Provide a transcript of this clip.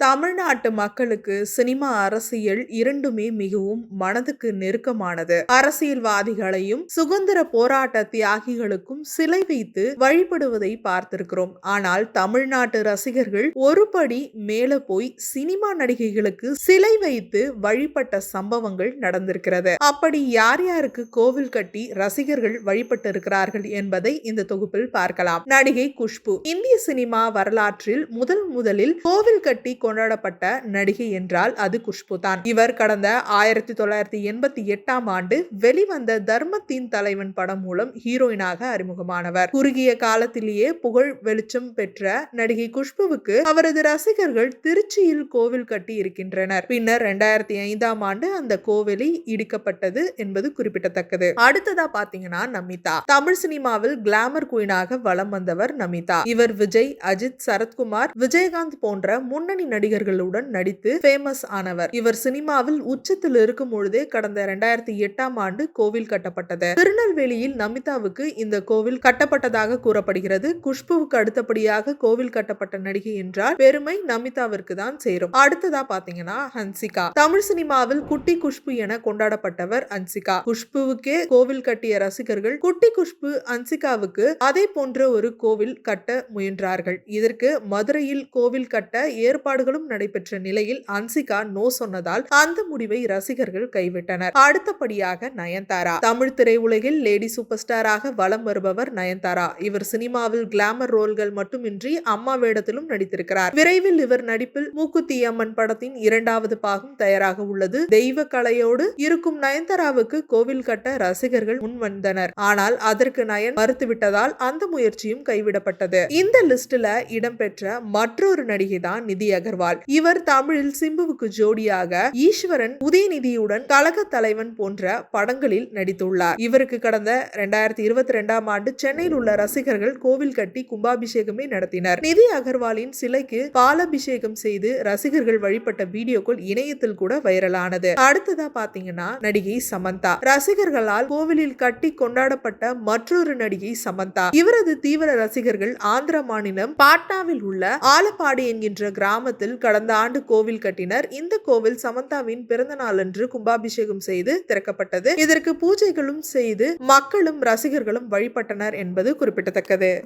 தமிழ்நாட்டு மக்களுக்கு சினிமா அரசியல் இரண்டுமே மிகவும் மனதுக்கு நெருக்கமானது. அரசியல்வாதிகளையும் சுதந்திர போராட்ட தியாகிகளுக்கும் சிலை வைத்து வழிபடுவதை பார்த்திருக்கிறோம். ஆனால் தமிழ்நாட்டு ரசிகர்கள் ஒரு படி மேல போய் சினிமா நடிகைகளுக்கு சிலை வைத்து வழிபட்ட சம்பவங்கள் நடந்திருக்கிறது. அப்படி யார் யாருக்கு கோவில் கட்டி ரசிகர்கள் வழிபட்டு இருக்கிறார்கள் என்பதை இந்த தொகுப்பில் பார்க்கலாம். நடிகை குஷ்பு இந்திய சினிமா வரலாற்றில் முதல் முதலில் கோவில் கட்டி கொண்டாடப்பட்ட நடிகை என்றால் அது குஷ்பு தான் இவர் கடந்த ஆயிரத்தி தொள்ளாயிரத்தி எண்பத்தி எட்டாம் ஆண்டு வெளிவந்த தர்மத்தின் தலைவன் படம் மூலம் ஹீரோயினாக அறிமுகமானவர். குறுகிய காலத்திலேயே புகழ் வெளிச்சம் பெற்ற நடிகை குஷ்புவுக்கு அவரது ரசிகர்கள் திருச்சியில் கோவில் கட்டி இருக்கின்றனர். பின்னர் இரண்டாயிரத்தி ஐந்தாம் ஆண்டு அந்த கோவிலை இடிக்கப்பட்டது என்பது குறிப்பிடத்தக்கது. அடுத்ததா பாத்தீங்கன்னா நமிதா. தமிழ் சினிமாவில் கிளாமர் குயினாக வலம் வந்தவர் நமிதா. இவர் விஜய் அஜித் சரத்குமார் விஜயகாந்த் போன்ற முன்னணி நடிகர்களுடன் நடித்து ஃபேமஸ் ஆனவர். இவர் சினிமாவில் உச்சத்தில் இருக்கும் பொழுதே கடந்த இரண்டாயிரத்தி எட்டாம் ஆண்டு கோவில் கட்டப்பட்டது. திருநெல்வேலியில் நமிதாவுக்கு இந்த கோவில் கட்டப்பட்டதாக கூறப்படுகிறது. குஷ்புவுக்கு அடுத்தபடியாக கோவில் கட்டப்பட்ட நடிகை என்றால் பெருமை நமிதாவிற்கு தான் சேரும். அடுத்ததா பாத்தீங்கன்னா ஹன்சிகா. தமிழ் சினிமாவில் குட்டி குஷ்பு என கொண்டாடப்பட்டவர் ஹன்சிகா. குஷ்புவுக்கே கோவில் கட்டிய ரசிகர்கள் குட்டி குஷ்பு ஹன்சிகாவுக்கு அதே போன்ற ஒரு கோவில் கட்ட முயன்றார்கள். இதற்கு மதுரையில் கோவில் கட்ட ஏற்பாடு ஏற்பாடுகளும் நடைபெற்ற நிலையில் அன்சிகா நோ சொன்னதால் அந்த முடிவை ரசிகர்கள் கைவிட்டனர். அடுத்தபடியாக நயன்தாரா. தமிழ் திரையுலகில் லேடி சூப்பர் ஸ்டாராக வலம் வருபவர் நயன்தாரா. இவர் சினிமாவில் கிளாமர் ரோல்கள் மட்டுமின்றி அம்மா வேடத்திலும் நடித்திருக்கிறார். விரைவில் இவர் நடிப்பில் மூக்குத்தி அம்மன் படத்தின் இரண்டாவது பாகம் தயாராக உள்ளது. தெய்வ கலையோடு இருக்கும் நயன்தாராவுக்கு கோவில் கட்ட ரசிகர்கள் முன்வந்தனர். ஆனால் அதற்கு நயன் மறுத்துவிட்டதால் அந்த முயற்சியும் கைவிடப்பட்டது. இந்த லிஸ்ட்ல இடம்பெற்ற மற்றொரு நடிகை தான் நிதி அகர்வால் அகர்வால் இவர் தமிழில் சிம்புவுக்கு ஜோடியாக ஈஸ்வரன் உதயநிதியுடன் கழக தலைவன் போன்ற படங்களில் நடித்துள்ளார். இவருக்கு கடந்த இரண்டாயிரத்தி இருபத்தி ரெண்டாம் ஆண்டு சென்னையில் உள்ள ரசிகர்கள் கோவில் கட்டி கும்பாபிஷேகமே நடத்தினர். நிதி அகர்வாலின் சிலைக்கு பாலாபிஷேகம் செய்து ரசிகர்கள் வழிபட்ட வீடியோக்கள் இணையத்தில் கூட வைரலானது. அடுத்ததா பாத்தீங்கன்னா நடிகை சமந்தா. ரசிகர்களால் கோவிலில் கட்டி கொண்டாடப்பட்ட மற்றொரு நடிகை சமந்தா. இவரது தீவிர ரசிகர்கள் ஆந்திர மாநிலம் பாட்னாவில் உள்ள ஆலப்பாடி என்கின்ற கிராமத்தில் கடந்த ஆண்டு கோவில் கட்டினர். இந்த கோவில் சமந்தாவின் பிறந்த நாளன்று கும்பாபிஷேகம் செய்து திறக்கப்பட்டது. இதற்கு பூஜைகளும் செய்து மக்களும் ரசிகர்களும் வழிபட்டனர் என்பது குறிப்பிடத்தக்கது.